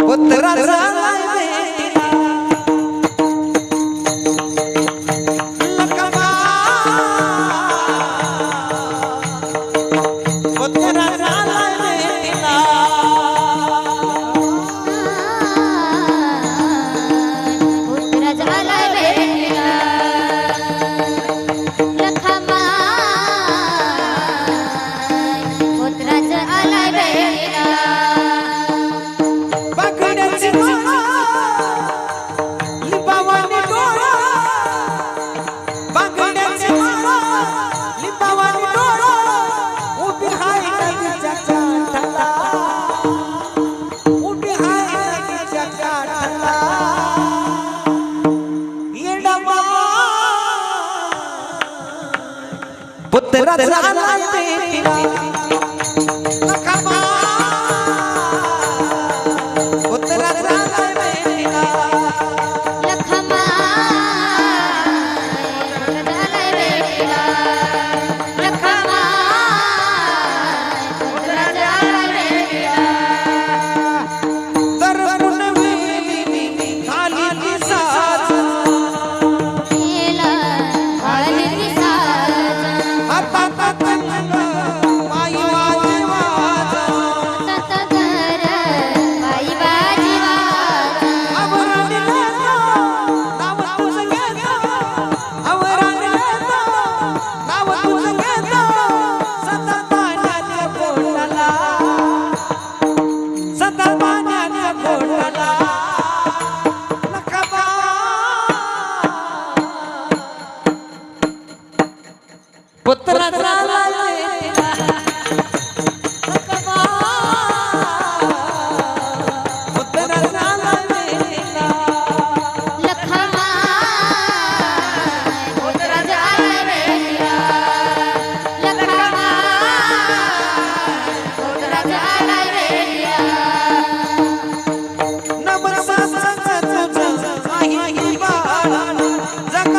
पुत्र वो तेरा तेरा पाण्याचा कोठला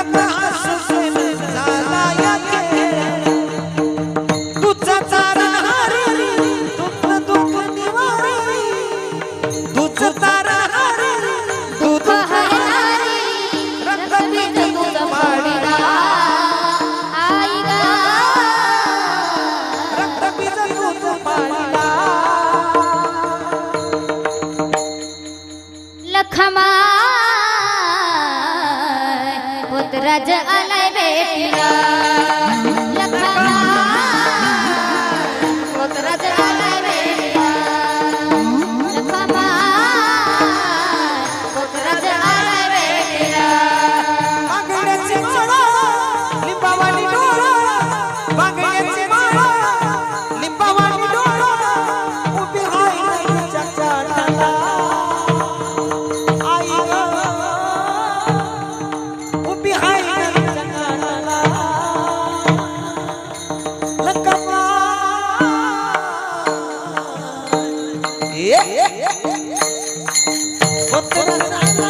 Abraham. Bye.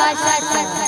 आकाशाचा.